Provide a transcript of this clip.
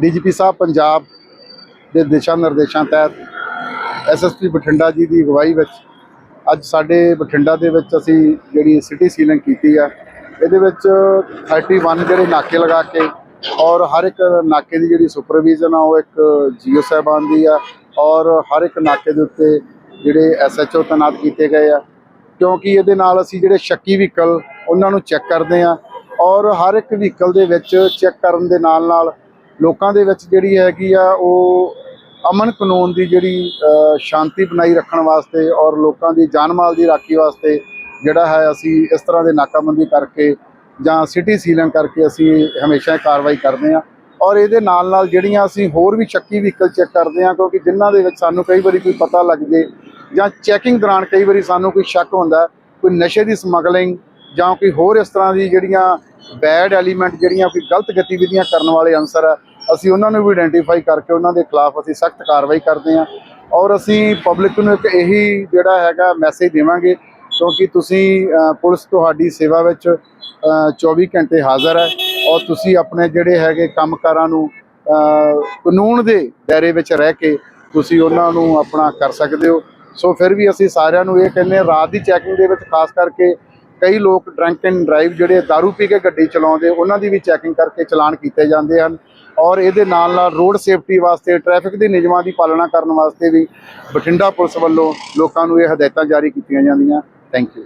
DGP Sahib Punjab ਦੇ ਦਿਸ਼ਾ ਨਿਰਦੇਸ਼ਾਂ ਤਹਿਤ ਐਸਐਸਪੀ ਬਠਿੰਡਾ ਜੀ ਦੀ ਅਗਵਾਈ ਵਿੱਚ ਅੱਜ ਸਾਡੇ ਬਠਿੰਡਾ ਦੇ ਵਿੱਚ ਅਸੀਂ ਜਿਹੜੀ ਸਿਟੀ ਸੀਲਿੰਗ ਕੀਤੀ ਆ, ਇਹਦੇ ਵਿੱਚ 31 ਜਿਹੜੇ ਨਾਕੇ ਲਗਾ ਕੇ ਔਰ ਹਰ ਇੱਕ ਨਾਕੇ ਦੀ ਜਿਹੜੀ ਸੁਪਰਵਿਜ਼ਨ ਆ, ਉਹ ਇੱਕ ਜੀਓ ਸਾਹਿਬਾਨ ਦੀ ਆ ਔਰ ਹਰ ਇੱਕ ਨਾਕੇ ਦੇ ਉੱਤੇ ਜਿਹੜੇ ਐਸਐਚਓ ਤੈਨਾਤ ਕੀਤੇ ਗਏ ਆ। ਕਿਉਂਕਿ ਇਹਦੇ ਨਾਲ ਅਸੀਂ ਜਿਹੜੇ ਸ਼ੱਕੀ ਵਹੀਕਲ, ਉਹਨਾਂ ਨੂੰ ਚੈੱਕ ਕਰਦੇ ਆ ਔਰ ਹਰ ਇੱਕ ਵਹੀਕਲ ਦੇ ਵਿੱਚ ਚੈੱਕ ਕਰਨ ਦੇ ਨਾਲ ਨਾਲ ਲੋਕਾਂ ਦੇ ਵਿੱਚ ਜਿਹੜੀ ਹੈਗੀ ਆ, ਉਹ ਅਮਨ ਕਾਨੂੰਨ ਦੀ ਜਿਹੜੀ ਸ਼ਾਂਤੀ ਬਣਾਈ ਰੱਖਣ ਵਾਸਤੇ ਔਰ ਲੋਕਾਂ ਦੀ ਜਾਨ ਮਾਲ ਦੀ ਰਾਖੀ ਵਾਸਤੇ ਜਿਹੜਾ ਹੈ ਅਸੀਂ ਇਸ ਤਰ੍ਹਾਂ ਦੇ ਨਾਕਾਬੰਦੀ ਕਰਕੇ ਜਾਂ ਸਿਟੀ ਸੀਲਿੰਗ ਕਰਕੇ ਅਸੀਂ ਹਮੇਸ਼ਾ ਕਾਰਵਾਈ ਕਰਦੇ ਹਾਂ। ਔਰ ਇਹਦੇ ਨਾਲ ਨਾਲ ਜਿਹੜੀਆਂ ਅਸੀਂ ਹੋਰ ਵੀ ਸ਼ੱਕੀ ਵਹੀਕਲ ਚੈੱਕ ਕਰਦੇ ਹਾਂ, ਕਿਉਂਕਿ ਜਿਨ੍ਹਾਂ ਦੇ ਵਿੱਚ ਸਾਨੂੰ ਕਈ ਵਾਰੀ ਕੋਈ ਪਤਾ ਲੱਗ ਜੇ ਜਾਂ ਚੈਕਿੰਗ ਦੌਰਾਨ ਕਈ ਵਾਰੀ ਸਾਨੂੰ ਕੋਈ ਸ਼ੱਕ ਹੁੰਦਾ, ਕੋਈ ਨਸ਼ੇ ਦੀ ਸਮਗਲਿੰਗ ਜਾਂ ਕੋਈ ਹੋਰ ਇਸ ਤਰ੍ਹਾਂ ਦੀ ਜਿਹੜੀਆਂ ਬੈਡ ਐਲੀਮੈਂਟ, ਜਿਹੜੀਆਂ ਕੋਈ ਗਲਤ ਗਤੀਵਿਧੀਆਂ ਕਰਨ ਵਾਲੇ ਅਨਸਰ ਆ ਅਸੀਂ ਉਹਨਾਂ ਨੂੰ ਵੀ ਆਇਡੈਂਟੀਫਾਈ ਕਰਕੇ ਉਹਨਾਂ ਦੇ ਖਿਲਾਫ ਅਸੀਂ ਸਖਤ ਕਾਰਵਾਈ ਕਰਦੇ ਹਾਂ। ਔਰ ਅਸੀਂ ਪਬਲਿਕ ਨੂੰ ਇੱਕ ਇਹੀ ਜਿਹੜਾ ਹੈਗਾ ਮੈਸੇਜ ਦੇਵਾਂਗੇ ਕਿਉਂਕਿ ਤੁਸੀਂ ਪੁਲਿਸ ਤੁਹਾਡੀ ਸੇਵਾ ਵਿੱਚ ਅ, 24 ਘੰਟੇ ਹਾਜ਼ਰ ਹੈ ਔਰ ਤੁਸੀਂ ਆਪਣੇ ਜਿਹੜੇ ਹੈਗੇ ਕੰਮਕਾਰਾਂ ਨੂੰ ਕਾਨੂੰਨ ਦੇ ਦਾਇਰੇ ਵਿੱਚ ਰਹਿ ਕੇ ਤੁਸੀਂ ਉਹਨਾਂ ਨੂੰ ਆਪਣਾ ਕਰ ਸਕਦੇ ਹੋ। ਸੋ ਫਿਰ ਵੀ ਅਸੀਂ ਸਾਰਿਆਂ ਨੂੰ ਇਹ ਕਹਿੰਦੇ ਹਾਂ ਰਾਤ ਦੀ ਚੈਕਿੰਗ ਦੇ ਵਿੱਚ ਖਾਸ ਕਰਕੇ ਕਈ ਲੋਕ ਡਰੰਕ ਐਂਡ ਡਰਾਈਵ ਜਿਹੜੇ दारू ਪੀ ਕੇ ਗੱਡੀ ਚਲਾਉਂਦੇ ਉਹਨਾਂ ਦੀ ਵੀ ਚੈਕਿੰਗ ਕਰਕੇ ਚਲਾਨ ਕੀਤੇ ਜਾਂਦੇ ਹਨ। ਔਰ ਇਹਦੇ ਨਾਲ ਨਾਲ ਰੋਡ ਸੇਫਟੀ ਵਾਸਤੇ ਟ੍ਰੈਫਿਕ ਦੇ ਨਿਯਮਾਂ ਦੀ ਪਾਲਣਾ ਕਰਨ ਵਾਸਤੇ ਵੀ ਬਠਿੰਡਾ ਪੁਲਿਸ ਵੱਲੋਂ ਲੋਕਾਂ ਨੂੰ ਇਹ ਹਦਾਇਤਾਂ ਜਾਰੀ ਕੀਤੀਆਂ ਜਾਂਦੀਆਂ। Thank you